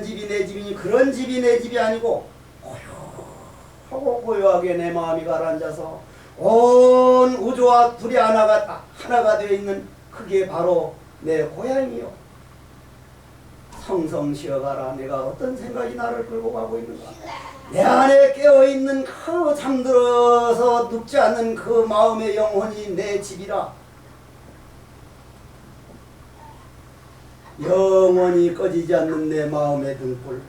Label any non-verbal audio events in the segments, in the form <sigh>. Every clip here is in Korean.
있는 집이 내 집이니 그런 집이 내 집이 아니고 고요하고 고요하게 내 마음이 가라앉아서 온 우주와 둘이 하나가 하나가 되어 있는 그게 바로 내 고향이요. 성성 쉬어가라. 내가 어떤 생각이 나를 끌고 가고 있는가. 내 안에 깨어있는 그 잠들어서 눕지 않는 그 마음의 영혼이 내 집이라. 영원히 꺼지지 않는 내 마음의 등불.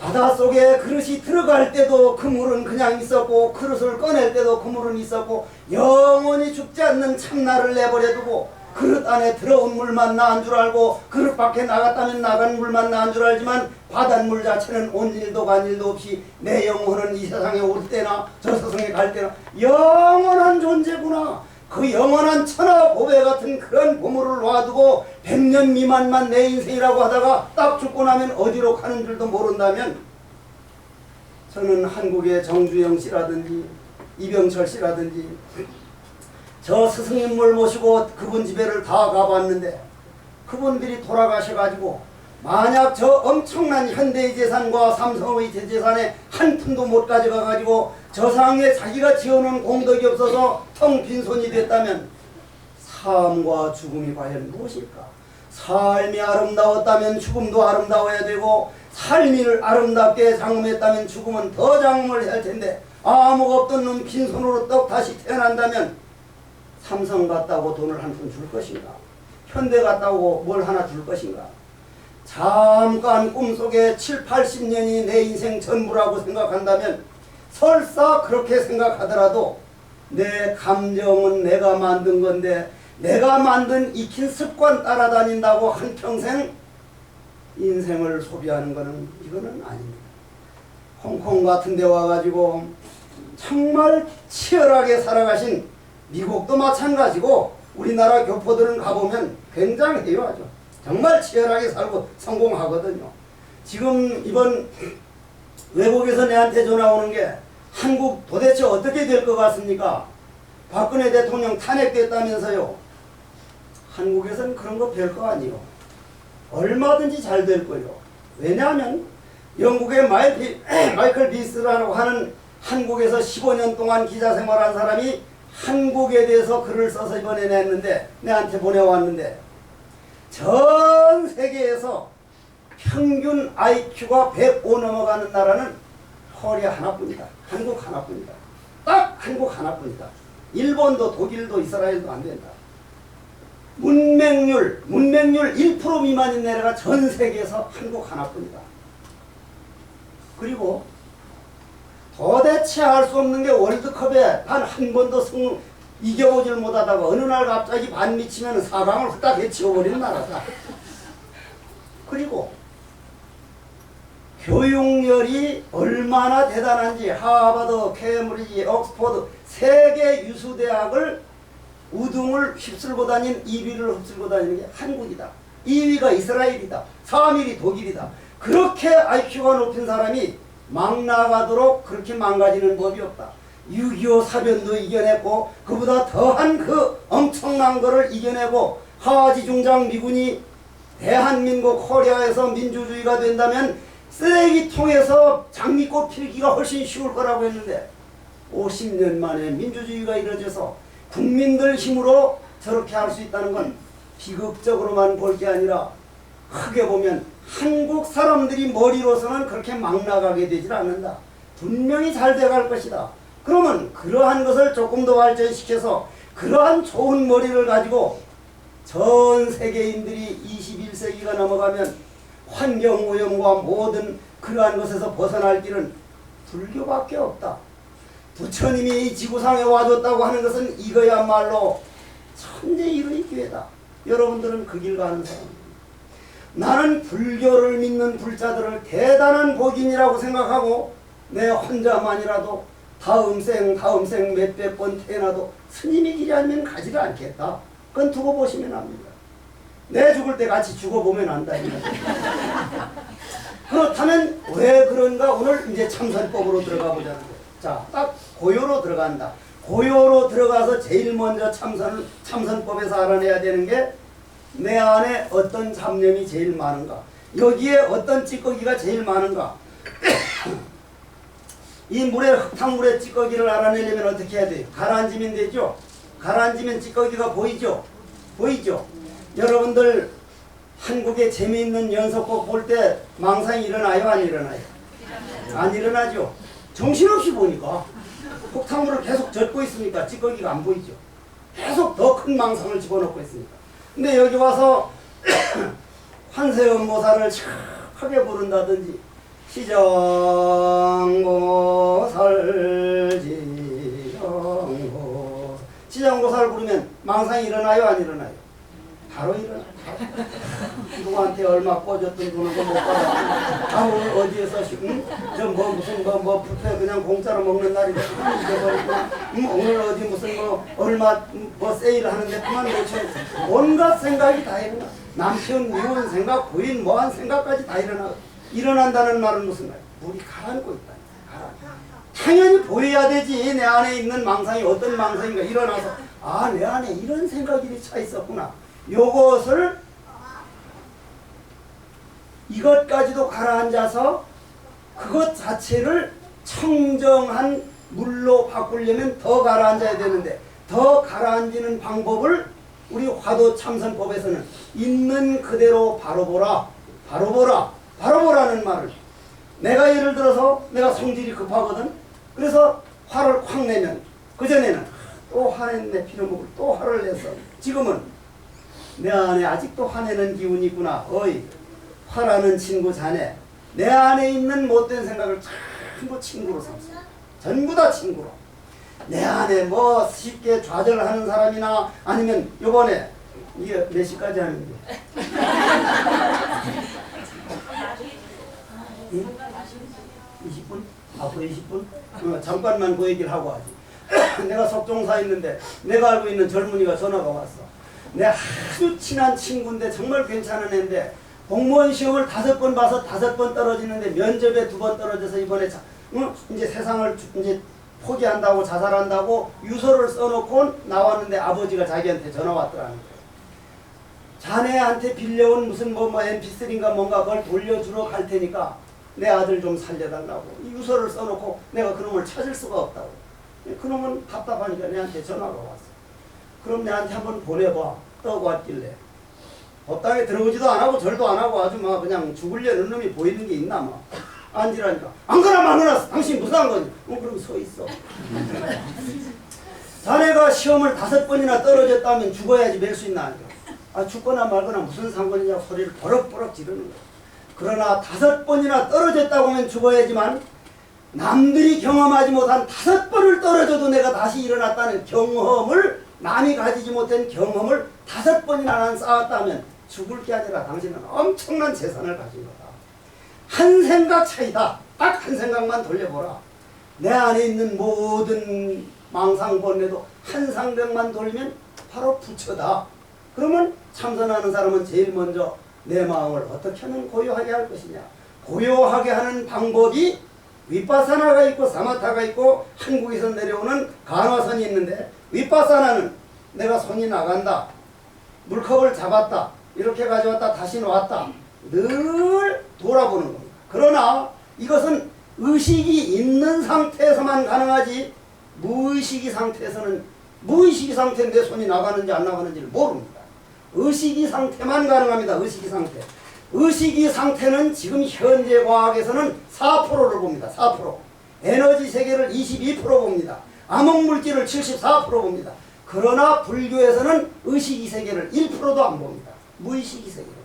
바닷속에 그릇이 들어갈 때도 그 물은 그냥 있었고 그릇을 꺼낼 때도 그 물은 있었고 영원히 죽지 않는 참나를 내버려 두고 그릇 안에 들어온 물만 나은 줄 알고 그릇 밖에 나갔다면 나간 물만 나은 줄 알지만 바닷물 자체는 온 일도 간 일도 없이 내 영혼은 이 세상에 올 때나 저 세상에 갈 때나 영원한 존재구나 그 영원한 천하 보배 같은 그런 보물을 놔두고 백년 미만만 내 인생이라고 하다가 딱 죽고 나면 어디로 가는 줄도 모른다면 저는 한국의 정주영 씨라든지 이병철 씨라든지 저 스승님을 모시고 그분 집에를 다 가봤는데 그분들이 돌아가셔가지고 만약 저 엄청난 현대의 재산과 삼성의 재산에 한 푼도 못 가져가가지고 저 상에 자기가 지어놓은 공덕이 없어서 텅 빈손이 됐다면 삶과 죽음이 과연 무엇일까? 삶이 아름다웠다면 죽음도 아름다워야 되고 삶을 아름답게 장엄했다면 죽음은 더 장엄을 할 텐데 아무것도 놈 빈손으로 떡 다시 태어난다면 삼성 갔다고 돈을 한 푼 줄 것인가? 현대 갔다고 뭘 하나 줄 것인가? 잠깐 꿈속에 7, 80년이 내 인생 전부라고 생각한다면 설사 그렇게 생각하더라도 내 감정은 내가 만든 건데 내가 만든 익힌 습관 따라다닌다고 한평생 인생을 소비하는 것은 이거는 아닙니다. 홍콩 같은 데 와가지고 정말 치열하게 살아가신 미국도 마찬가지고 우리나라 교포들은 가보면 굉장해요 아주 정말 치열하게 살고 성공하거든요. 지금 이번 외국에서 내한테 전화 오는 게 한국 도대체 어떻게 될 것 같습니까? 박근혜 대통령 탄핵됐다면서요. 한국에서는 그런 거 별거 아니요. 얼마든지 잘 될 거예요. 왜냐하면 영국의 마이클, <clears throat> 마이클 비스라고 하는 한국에서 15년 동안 기자 생활한 사람이 한국에 대해서 글을 써서 이번에 냈는데 내한테 보내왔는데 전 세계에서 평균 IQ가 105 넘어가는 나라는 코리아 하나뿐이다. 한국 하나뿐이다. 딱 한국 하나뿐이다. 일본도 독일도 이스라엘도 안 된다. 문맹률, 문맹률 1% 미만인 나라가 전 세계에서 한국 하나뿐이다. 그리고 도대체 알 수 없는 게 월드컵에 단 한 번도 승 이겨보질 못하다가 어느 날 갑자기 반 미치면 사강을 후딱 해치워버리는 나라다. 그리고 교육열이 얼마나 대단한지 하버드, 케임브리지, 옥스퍼드 세계 유수 대학을 우등을 휩쓸고 다닌 2위를 휩쓸고 다니는 게 한국이다. 2위가 이스라엘이다. 3위이 독일이다. 그렇게 IQ가 높은 사람이 막 나가도록 그렇게 망가지는 법이 없다. 6.25 사변도 이겨냈고 그보다 더한 그 엄청난 거를 이겨내고 하지 중장 미군이 대한민국 코리아에서 민주주의가 된다면 쓰레기통에서 장미꽃 필기가 훨씬 쉬울 거라고 했는데 50년 만에 민주주의가 이루어져서 국민들 힘으로 저렇게 할 수 있다는 건 비극적으로만 볼 게 아니라 크게 보면 한국 사람들이 머리로서는 그렇게 막 나가게 되질 않는다. 분명히 잘 돼갈 것이다. 그러면 그러한 것을 조금 더 발전시켜서 그러한 좋은 머리를 가지고 전 세계인들이 21세기가 넘어가면 환경오염과 모든 그러한 것에서 벗어날 길은 불교밖에 없다. 부처님이 이 지구상에 와줬다고 하는 것은 이거야말로 천재일의 기회다. 여러분들은 그 길 가는 사람입니다. 나는 불교를 믿는 불자들을 대단한 복인이라고 생각하고 내 혼자만이라도 다음 생 다음 생 몇 백 번 태어나도 스님의 길이 아니면 가지를 않겠다. 그건 두고 보시면 압니다. 내 죽을 때 같이 죽어보면 안다. <laughs> 그렇다면 왜 그런가 오늘 이제 참선법으로 들어가 보자는 거예요. 자, 딱 고요로 들어간다. 고요로 들어가서 제일 먼저 참선 참선법에서 알아내야 되는 게 내 안에 어떤 잡념이 제일 많은가. 여기에 어떤 찌꺼기가 제일 많은가? 이 물에 흙탕물의 찌꺼기를 알아내려면 어떻게 해야 돼요? 가라앉으면 되죠? 가라앉으면 찌꺼기가 보이죠? 보이죠? 여러분들 한국의 재미있는 연속곡 볼 때 망상이 일어나요? 안 일어나요? 안 일어나죠? 정신없이 보니까 폭탄물을 계속 젓고 있으니까 찌꺼기가 안 보이죠? 계속 더 큰 망상을 집어넣고 있으니까. 근데 여기 와서 <clears throat> 환세음모사를 착하게 부른다든지 시정고설 지정고 시정고사를 부르면 망상이 일어나요 안 일어나요? 바로 일어나. 누구한테 얼마 꿔줬던 돈을 못 받아. 아 오늘 어디에서 응? 저뭐 무슨 뭐뭐 뷔페 그냥 공짜로 먹는. 잊어버리고 음, 오늘 어디 무슨 뭐 얼마 뭐 세일 하는데 그만 놓쳐. 온갖 생각이 다 일어나. 남편 미운 생각, 부인 뭐한 생각까지 다 일어나. 일어난다는 말은 무슨 말? 물이 가라앉고 있다. 가라. 당연히 보여야 되지. 내 안에 있는 망상이 어떤 망상인가 일어나서 아 내 안에 이런 생각이 차 있었구나. 요것을 이것까지도 가라앉아서 그것 자체를 청정한 물로 바꾸려면 더 가라앉아야 되는데 더 가라앉는 방법을 우리 화도 참선법에서는 있는 그대로 바로 보라 바로 보라 바로 보라는 말을 내가 예를 들어서 내가 성질이 급하거든 그래서 화를 확 내면 그전에는 또 화냈네 피로목을 또 화를 냈어 지금은 내 안에 아직도 화내는 기운이 있구나. 어이, 화라는 친구 자네. 내 안에 있는 못된 생각을 전부 친구로 삼어. 전부 다 친구로. 내 안에 뭐 쉽게 좌절하는 사람이나 아니면 요번에 이게 몇 시까지 하는데? <laughs> 응? 20분? 앞으로 20분? 어, 잠깐만 그 얘기를 하고 하지. <coughs> 내가 석종사 있는데 내가 알고 있는 젊은이가 전화가 왔어. 내 아주 친한 친구인데 정말 괜찮은 애인데 공무원 시험을 다섯 번 봐서 다섯 번 떨어지는데 면접에 두 번 떨어져서 이번에 자, 응? 이제 세상을 주- 이제 포기한다고 자살한다고 유서를 써놓고 나왔는데 아버지가 자기한테 전화 왔더라는 거예요. 자네한테 빌려온 무슨 뭐, 뭐 MP3인가 뭔가 그걸 돌려주러 갈 테니까 내 아들 좀 살려달라고 이 유서를 써놓고 내가 그놈을 찾을 수가 없다고 그놈은 답답하니까 내한테 전화가 왔어. 그럼 내한테 한번 보내봐. 떠고 왔길래. 법당에 들어오지도 안 하고 절도 안 하고 아주 막 그냥 죽으려는 놈이 보이는 게 있나 막. 앉으라니까. 안 그나 마누라 당신 무슨 상관이? 어 그럼 서 있어. <laughs> 자네가 시험을 다섯 번이나 떨어졌다면 죽어야지 맬 수 있나 아니야. 아 죽거나 말거나 무슨 상관이냐 소리를 버럭버럭 지르는 거야. 그러나 다섯 번이나 떨어졌다고 하면 죽어야지만 남들이 경험하지 못한 다섯 번을 떨어져도 내가 다시 일어났다는 경험을 남이 가지지 못한 경험을 다섯 번이나 난 쌓았다면 죽을 게 아니라 당신은 엄청난 재산을 가진 거다. 한 생각 차이다. 딱 한 생각만 돌려보라. 내 안에 있는 모든 망상번뇌도 한 상병만 돌면 바로 부처다. 그러면 참선하는 사람은 제일 먼저 내 마음을 어떻게 하면 고요하게 할 것이냐. 고요하게 하는 방법이 윗바사나가 있고 사마타가 있고 한국에서 내려오는 간화선이 있는데 윗바사나는 내가 손이 나간다. 물컵을 잡았다. 이렇게 가져왔다. 다시 놓았다. 늘 돌아보는 겁니다. 그러나 이것은 의식이 있는 상태에서만 가능하지 무의식이 상태에서는 무의식이 상태인데 손이 나가는지 안 나가는지를 모릅니다. 의식이 상태만 가능합니다. 의식이 상태. 의식이 상태는 지금 현재 과학에서는 4%를 봅니다. 4%. 에너지 세계를 22% 봅니다. 암흑 물질을 74% 봅니다. 그러나 불교에서는 의식이 세계를 1%도 안 봅니다. 무의식이 세계를.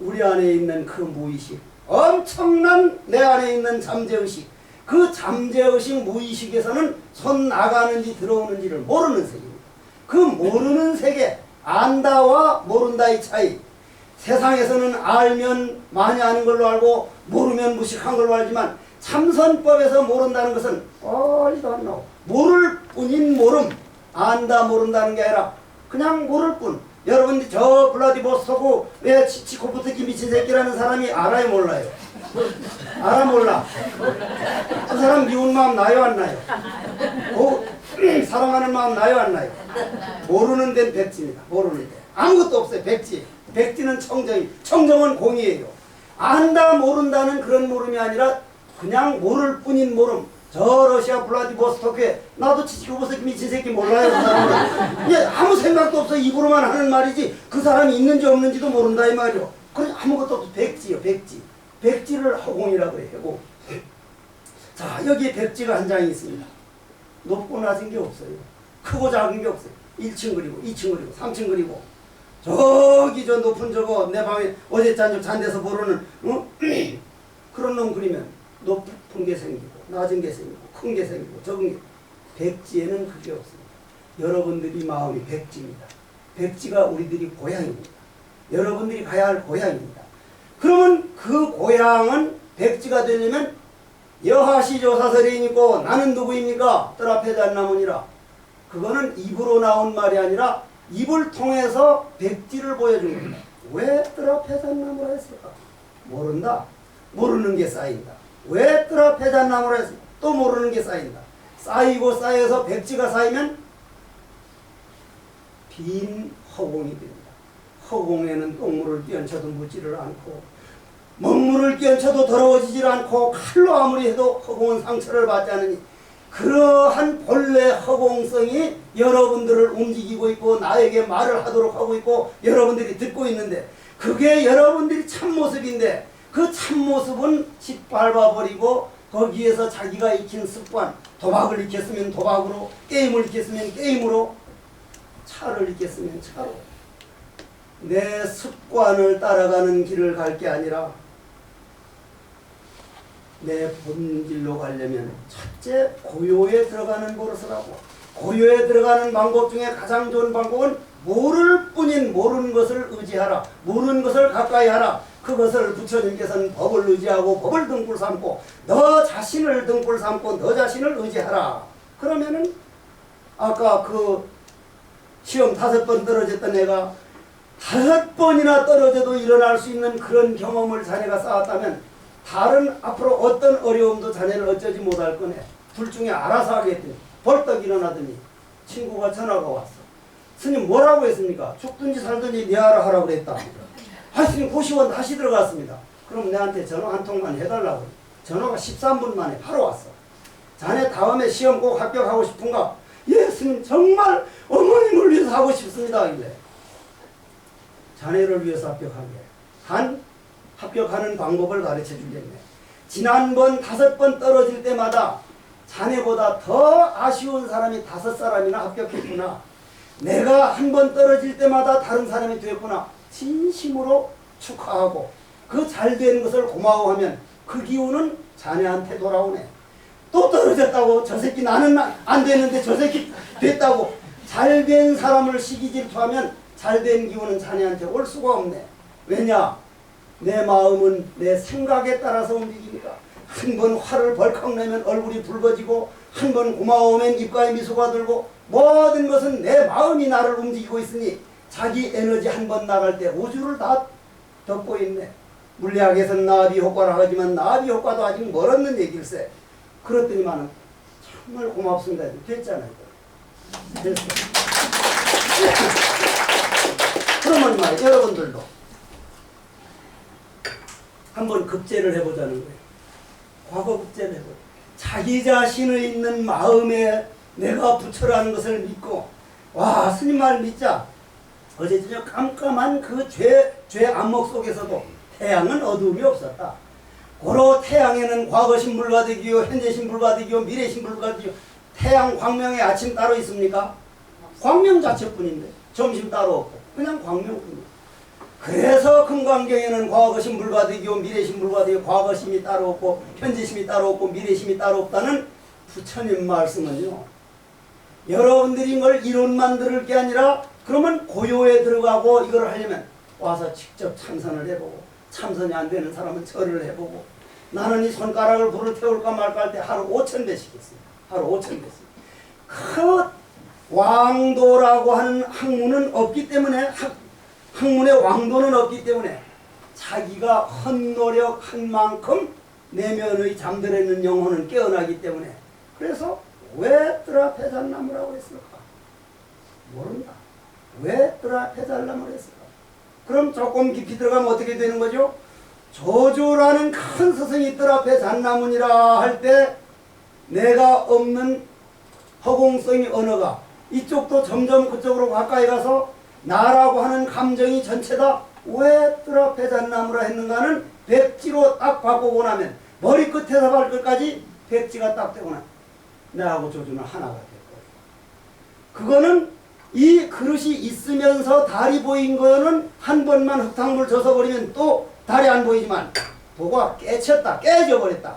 우리 안에 있는 그 무의식, 엄청난 내 안에 있는 잠재의식, 그 잠재의식 무의식에서는 손 나가는지 들어오는지를 모르는 세계입니다. 그 모르는 세계, 안다와 모른다의 차이. 세상에서는 알면 많이 아는 걸로 알고 모르면 무식한 걸로 알지만 참선법에서 모른다는 것은 어리도 안 나오. 모를 뿐인 모름. 안다 모른다는 게 아니라 그냥 모를 뿐. 여러분 저 블라디보스토크 왜 치치코프트키 미친 새끼라는 사람이 알아요 몰라요? 알아 몰라. 그 사람 미운 마음 나요 안 나요? 고, 사랑하는 마음 나요 안 나요? 모르는 데는 백지입니다. 모르는 데 아무것도 없어요 백지. 백지는 청정이 청정은 공이에요. 안다 모른다는 그런 모름이 아니라 그냥 모를 뿐인 모름. 저 러시아 블라디보스토크에 나도 치치코보스키 미친 새끼 몰라요. 그 사람은. 예, 아무 생각도 없어 입으로만 하는 말이지 그 사람이 있는지 없는지도 모른다 이 말이요. 그래 아무것도 없어 백지요 백지. 백지를 허공이라고 해요. 자 여기 백지가 한 장이 있습니다. 높고 낮은 게 없어요. 크고 작은 게 없어요. 1층 그리고 2층 그리고 3층 그리고 저기 저 높은 저거 내 방에 어제 짠 잔데서 보러는 어? <clears throat> 그런 놈 그리면 높은 게 생기고 낮은 게 생기고 큰 게 생기고 적은 게 백지에는 그게 없습니다. 여러분들이 마음이 백지입니다. 백지가 우리들이 고향입니다. 여러분들이 가야 할 고향입니다. 그러면 그 고향은 백지가 되려면 여하시조 사설이 있고 나는 누구입니까? 뜰 앞에 잔나무니라. 그거는 입으로 나온 말이 아니라 입을 통해서 백지를 보여준 겁니다. 왜뜰 앞에 잔나무라 했을까? 모른다. 모르는 게 쌓인다. 왜뜰 앞에 잔나무라 했을까? 또 모르는 게 쌓인다. 쌓이고 쌓여서 백지가 쌓이면 빈 허공이 됩니다. 허공에는 똥물을 끼얹혀도 묻지를 않고 먹물을 끼얹혀도 더러워지질 않고 칼로 아무리 해도 허공은 상처를 받지 않으니 그러한 본래 허공성이 여러분들을 움직이고 있고 나에게 말을 하도록 하고 있고 여러분들이 듣고 있는데 그게 여러분들이 참모습인데 그 참모습은 짓밟아버리고 거기에서 자기가 익힌 습관 도박을 익혔으면 도박으로 게임을 익혔으면 게임으로 차를 익혔으면 차로. 내 습관을 따라가는 길을 갈 게 아니라 내 본질로 가려면 첫째 고요에 들어가는 버릇을 하고. 고요에 들어가는 방법 중에 가장 좋은 방법은 모를 뿐인 모르는 것을 의지하라. 모르는 것을 가까이 하라. 그것을 부처님께서는 법을 의지하고 법을 등불 삼고 너 자신을 등불 삼고 너 자신을 의지하라. 그러면은 아까 그 시험 다섯 번 떨어졌던 애가 다섯 번이나 떨어져도 일어날 수 있는 그런 경험을 자네가 쌓았다면 다른 앞으로 어떤 어려움도 자네는 어쩌지 못할 거네. 둘 중에 알아서 하겠더니 벌떡 일어나더니 친구가 전화가 왔어. 스님 뭐라고 했습니까? 죽든지 살든지 네 알아 하라고 그랬다. 아 스님 고시원 다시 들어갔습니다. 그럼 내한테 전화 한 통만 해달라고. 전화가 13분 만에 바로 왔어. 자네 다음에 시험 꼭 합격하고 싶은가? 예 스님 정말 어머님을 위해서 하고 싶습니다. 이래. 자네를 위해서 합격하게. 단 합격하는 방법을 가르쳐 주겠네. 지난번 다섯 번 떨어질 때마다 자네보다 더 아쉬운 사람이 다섯 사람이나 합격했구나. 내가 한 번 떨어질 때마다 다른 사람이 됐구나. 진심으로 축하하고 그 잘 된 것을 고마워하면 그 기운은 자네한테 돌아오네. 또 떨어졌다고 저 새끼 나는 나- 안 되는데 저 새끼 됐다고 잘 된 사람을 시기 질투하면 잘 된 기운은 자네한테 올 수가 없네. 왜냐? 내 마음은 내 생각에 따라서 움직이니까 한번 화를 벌컥 내면 얼굴이 붉어지고 한 번 고마우면 입가에 미소가 들고 모든 것은 내 마음이 나를 움직이고 있으니 자기 에너지 한 번 나갈 때 우주를 다 덮고 있네. 물리학에서는 나비 효과라 하지만 나비 효과도 아직 멀었는 얘기일세. 그렇더니만은 정말 고맙습니다. 됐잖아요. 됐어. 그러면 말이야 여러분들도 한번 급제를 해보자는 거예요. 과거 급제를 해보 자기 자신의 있는 마음에 내가 부처라는 것을 믿고 와 스님 말 믿자. 어제 저녁 깜깜한 그 죄죄 암목 속에서도 태양은 어두움이 없었다. 고로 태양에는 과거 신불가득이요 현재 신불가득이요 미래 신불가득이요 태양 광명의 아침 따로 있습니까? 광명 자체뿐인데 점심 따로 없고 그냥 광명뿐이에요. 그래서 금강경에는 과거심 불가득이요 미래심 불가득이요 과거심이 따로 없고 현재심이 따로 없고 미래심이 따로 없다는 부처님 말씀은요. 여러분들이 이걸 이론만 들을 게 아니라 그러면 고요에 들어가고 이걸 하려면 와서 직접 참선을 해보고 참선이 안 되는 사람은 절을 해보고 나는 이 손가락을 불을 태울까 말까 할 때 하루 5천 배씩 했어요. 하루 5천 배씩. 그 왕도라고 하는 학문은 없기 때문에 학, 학문의 왕도는 없기 때문에 자기가 헛노력한 만큼 내면의 잠들어 있는 영혼은 깨어나기 때문에 그래서 왜 뜨라 패잘나무라고 했을까? 모른다. 왜 뜨라 패잘나무를 했을까? 그럼 조금 깊이 들어가면 어떻게 되는 거죠? 조조라는 큰 스승이 잣나무니라 할 때 내가 없는 허공성의 언어가 이쪽도 점점 그쪽으로 가까이 가서 나라고 하는 감정이 전체다 왜 잣나무라 했는가는 백지로 딱 바꾸고 나면 머리끝에서 발끝까지 백지가 딱 되고 나면 나하고 조조는 하나가 됐고 그거는 이 그릇이 있으면서 달이 보인 거는 한 번만 흙탕물 져서 버리면 또 달이 안 보이지만 도가 깨쳤다 깨져 버렸다.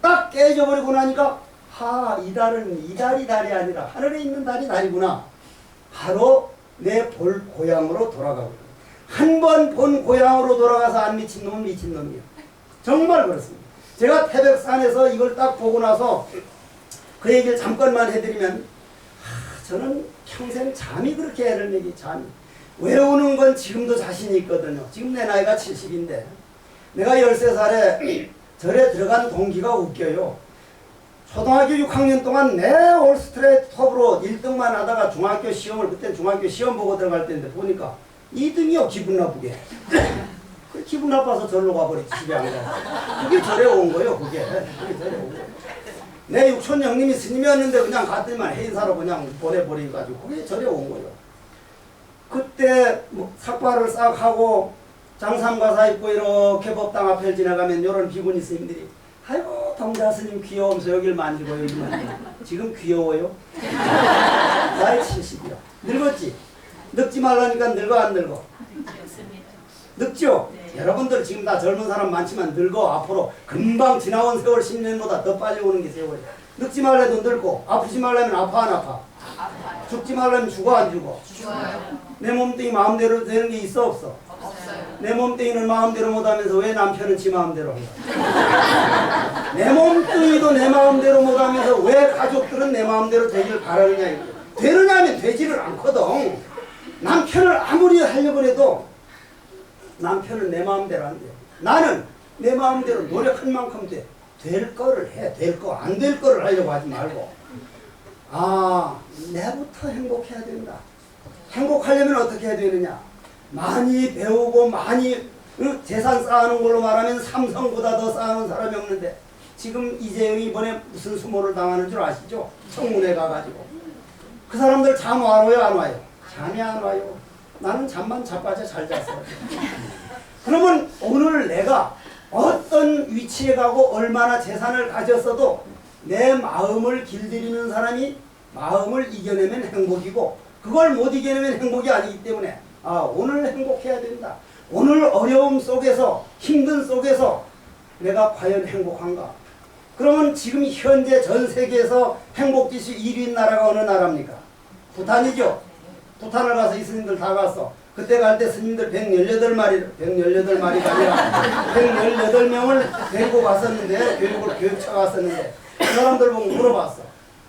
딱 깨져 버리고 나니까 하 이 달은 이 달이 달이 아니라 하늘에 있는 달이 달이구나. 바로 내 볼 고향으로 돌아가고 한 번 본 고향으로 돌아가서 안 미친 놈은 미친 놈이에요 정말 그렇습니다. 제가 태백산에서 이걸 딱 보고 나서 그 얘기를 잠깐만 해드리면 저는 평생 잠이 그렇게 애를 내기 잠이 외우는 건 지금도 자신이 있거든요. 지금 내 나이가 70인데 내가 13살에 절에 들어간 동기가 웃겨요 초등학교 6학년 동안 내 올스트레이트 톱으로 1등만 하다가 중학교 시험을 그때 중학교 시험 보고 들어갈 때인데 보니까 2등이요 기분 나쁘게 <laughs> 그 기분 나빠서 절로 가버렸지 집에 안 가. 그게 절에 온 거예요 그게 그게 절에 온 거예요 내 육촌 형님이 스님이었는데 그냥 갔더니만 해인사로 그냥 보내버려가지고 그게 절에 온 거예요. 그때 뭐 삭발을 싹 하고 장삼과사 입고 이렇게 법당 앞을 지나가면 이런 비구니 스님들이 아이고 동자 스님 귀여우면서 여길 만지고 여기 만지고 지금 귀여워요? 나이 70이야. 늙었지? 늙지 말라니까 늙어 안 늙어? 늙죠? 네. 여러분들 지금 다 젊은 사람 많지만 늙어 앞으로 금방 지나온 세월 10년보다 더 빨리 오는 게 세월이야. 늙지 말래도 늙고 아프지 말라면 아파 안 아파? 아파요. 죽지 말라면 죽어 안 죽어? 죽어요. 내 몸뚱이 마음대로 되는 게 있어 없어? 내 몸뚱이는 마음대로 못하면서 왜 남편은 지 마음대로 한가? 내 몸뚱이도 내 마음대로 못하면서 왜 가족들은 내 마음대로 되기를 바라느냐. 되느냐면 되지를 않거든. 남편을 아무리 하려고 해도 남편은 내 마음대로 안 돼. 나는 내 마음대로 노력한 만큼 돼. 될 거를 해. 될 거, 안 될 거를 하려고 하지 말고. 아, 내부터 행복해야 된다. 행복하려면 어떻게 해야 되느냐? 많이 배우고 많이 응? 재산 쌓아놓은 걸로 말하면 삼성보다 더 쌓아놓은 사람이 없는데 지금 이재용이 이번에 무슨 수모를 당하는 줄 아시죠? 청문회 가가지고 그 사람들 잠 와요 안 와요? 잠이 안 와요. 나는 잠만 자빠져 잘 잤어. <laughs> 그러면 오늘 내가 어떤 위치에 가고 얼마나 재산을 가졌어도 내 마음을 길들이는 사람이 마음을 이겨내면 행복이고 그걸 못 이겨내면 행복이 아니기 때문에 아 오늘 행복해야 된다. 오늘 어려움 속에서 힘든 속에서 내가 과연 행복한가? 그러면 지금 현재 전 세계에서 행복지수 1위인 나라가 어느 나라입니까? 부탄이죠. 부탄을 가서 이 스님들 다 갔어. 그때 갈 때 스님들 118마리, 118마리가 아니라 118명을 데리고 갔었는데, 교육을 교육차 갔었는데, 그 사람들 보고 물어봤어.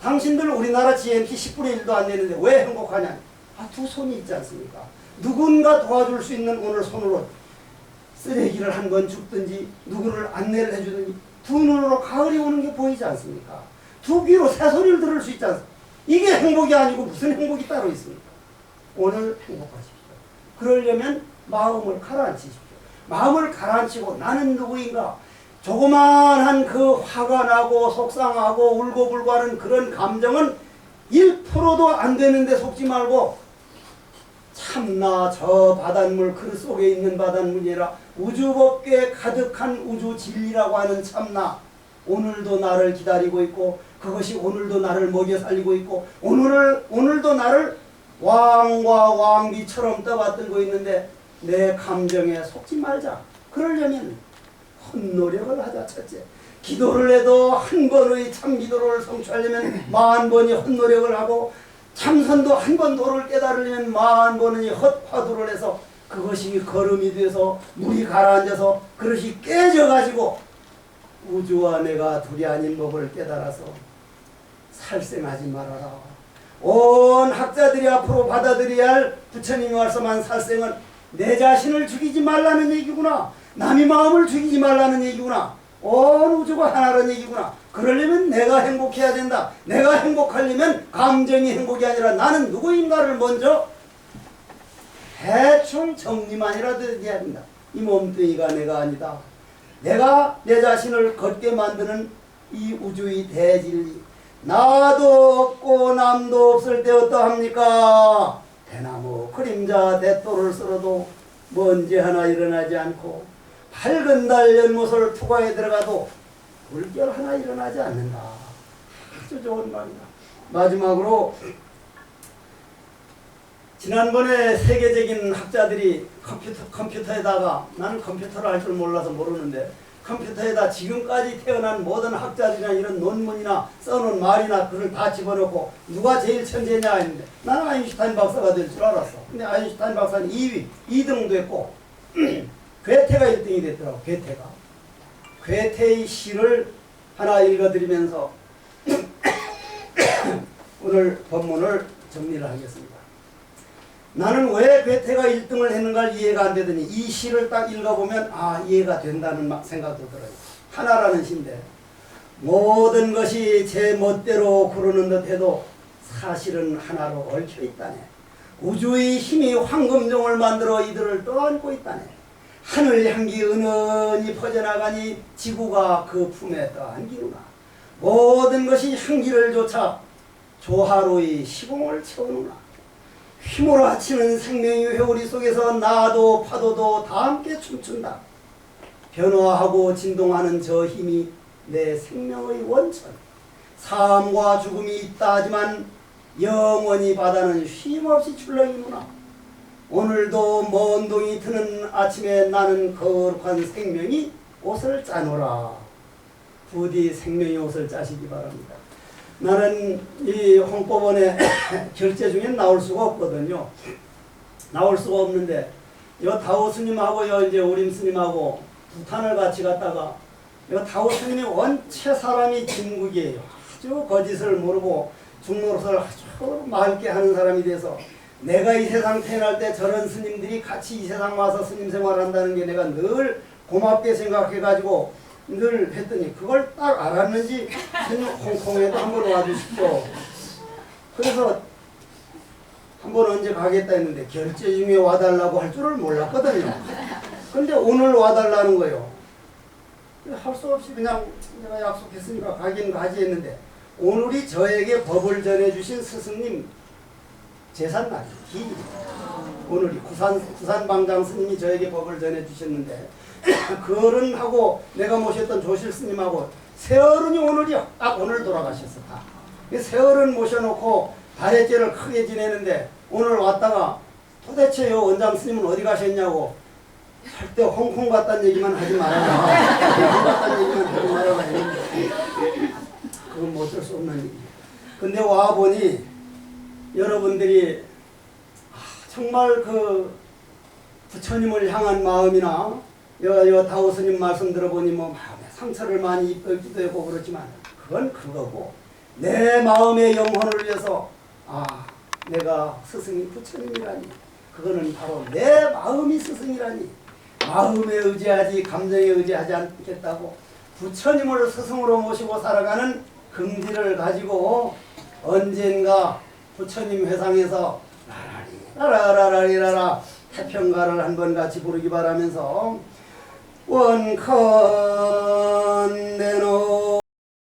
당신들 우리나라 GNP 10분의 1도 안 되는데 왜 행복하냐? 아, 두 손이 있지 않습니까? 누군가 도와줄 수 있는 오늘 손으로 쓰레기를 한번 줍든지, 누구를 안내를 해주든지, 두 눈으로 가을이 오는 게 보이지 않습니까? 두 귀로 새소리를 들을 수 있지 않습니까? 이게 행복이 아니고 무슨 행복이 따로 있습니까? 오늘 행복하십시오. 그러려면 마음을 가라앉히십시오. 마음을 가라앉히고 나는 누구인가? 조그만한 그 화가 나고 속상하고 울고불고 하는 그런 감정은 1%도 안 되는데 속지 말고 참나 저 바닷물 그 속에 있는 바닷물이라 우주법계 가득한 우주 진리라고 하는 참나 오늘도 나를 기다리고 있고 그것이 오늘도 나를 먹여 살리고 있고 오늘을 오늘도 나를 왕과 왕비처럼 떠받들고 있는데 내 감정에 속지 말자. 그러려면 헛노력을 하자 첫째. 기도를 해도 한 번의 참 기도를 성취하려면 <laughs> 만 번이 헛노력을 하고 참선도 한 번 도를 깨달으려면 만 번의 헛화두를 해서 그것이 걸음이 돼서 물이 가라앉아서 그릇이 깨져가지고 우주와 내가 둘이 아닌 법을 깨달아서 살생하지 말아라. 온 학자들이 앞으로 받아들여야 할 부처님이 말씀한 살생은 내 자신을 죽이지 말라는 얘기구나. 남의 마음을 죽이지 말라는 얘기구나. 온 우주가 하나라는 얘기구나. 그러려면 내가 행복해야 된다. 내가 행복하려면 감정이 행복이 아니라 나는 누구인가를 먼저 대충 정리만이라도 해야 된다. 이 몸뚱이가 내가 아니다. 내가 내 자신을 걷게 만드는 이 우주의 대진리. 나도 없고 남도 없을 때 어떠합니까? 대나무 그림자 대토를 쓸어도 먼지 하나 일어나지 않고 밝은 달 연못을 투과에 들어가도 물결 하나 일어나지 않는다. 아주 좋은 말이다. 마지막으로 지난번에 세계적인 학자들이 컴퓨터, 컴퓨터에다가 나는 컴퓨터를 할 줄 몰라서 모르는데 컴퓨터에다 지금까지 태어난 모든 학자들이나 이런 논문이나 써놓은 말이나 글을 다 집어넣고 누가 제일 천재냐 했는데 나는 아인슈타인 박사가 될 줄 알았어. 근데 아인슈타인 박사는 2위, 2등도 했고 <clears throat> 괴테가 1등이 됐더라고. 괴테가. 괴테의 시를 하나 읽어드리면서 <coughs> 오늘 본문을 정리를 하겠습니다. 나는 왜 괴테가 1등을 했는가 이해가 안 되더니 이 시를 딱 읽어보면 아 이해가 된다는 막 생각도 들어요. 하나라는 시인데 모든 것이 제 멋대로 구르는 듯해도 사실은 하나로 얽혀 있다네. 우주의 힘이 황금종을 만들어 이들을 떠안고 있다네. 하늘 향기 은은히 퍼져나가니 지구가 그 품에 떠안기구나. 모든 것이 향기를 쫓아 조화로이 시공을 채우느나. 휘몰아치는 생명의 회오리 속에서 나도 파도도 다 함께 춤춘다. 변화하고 진동하는 저 힘이 내 생명의 원천. 삶과 죽음이 있다 하지만 영원히 바다는 쉼없이 출렁이구나. 오늘도 먼 동이 트는 아침에 나는 거룩한 생명이 옷을 짜노라. 부디 생명의 옷을 짜시기 바랍니다. 나는 이 홍법원의 <coughs> 결제 중에 나올 수가 없거든요. 나올 수가 없는데 요 다오 스님하고 요 이제 우림 스님하고 부탄을 같이 갔다가 요 다오 스님이 원체 사람이 진국이에요. 아주 거짓을 모르고 중노릇을 아주 맑게 하는 사람이 돼서 내가 이 세상 태어날 때 저런 스님들이 같이 이 세상 와서 스님 생활한다는 게 내가 늘 고맙게 생각해가지고 늘 했더니 그걸 딱 알았는지 스님 홍콩에도 한번 와주십시오. 그래서 한 번 언제 가겠다 했는데 결제 중에 와달라고 할 줄을 몰랐거든요. 근데 오늘 와달라는 거예요. 할 수 없이 그냥 내가 약속했으니까 가긴 가지 했는데 오늘이 저에게 법을 전해주신 스승님 제삿날 기 오늘이 구산 구산 방장 스님이 저에게 법을 전해주셨는데 <coughs> 그어른 하고 내가 모셨던 조실 스님하고 세어른이 오늘이 딱 오늘 돌아가셨어 다. 그 세어른 모셔놓고 다해제를 크게 지내는데 오늘 왔다가 도대체 요 원장 스님은 어디 가셨냐고 할때 홍콩 갔다는 얘기만 하지 말아라. <laughs> 홍콩 갔다는 얘기만 하지 말아라. 그건 뭐 어쩔 수 없는 일이에요. 근데 와 보니 여러분들이 아, 정말 그 부처님을 향한 마음이나 여, 여 다오스님 말씀 들어보니 뭐 마음에 상처를 많이 입기도 하고 그렇지만 그건 그거고 내 마음의 영혼을 위해서 아 내가 스승이 부처님이라니. 그거는 바로 내 마음이 스승이라니. 마음에 의지하지 감정에 의지하지 않겠다고 부처님을 스승으로 모시고 살아가는 긍지를 가지고 언젠가 부처님 회상에서 라라리 라라라리라라 태평가를 한번 같이 부르기 바라면서 원컨대노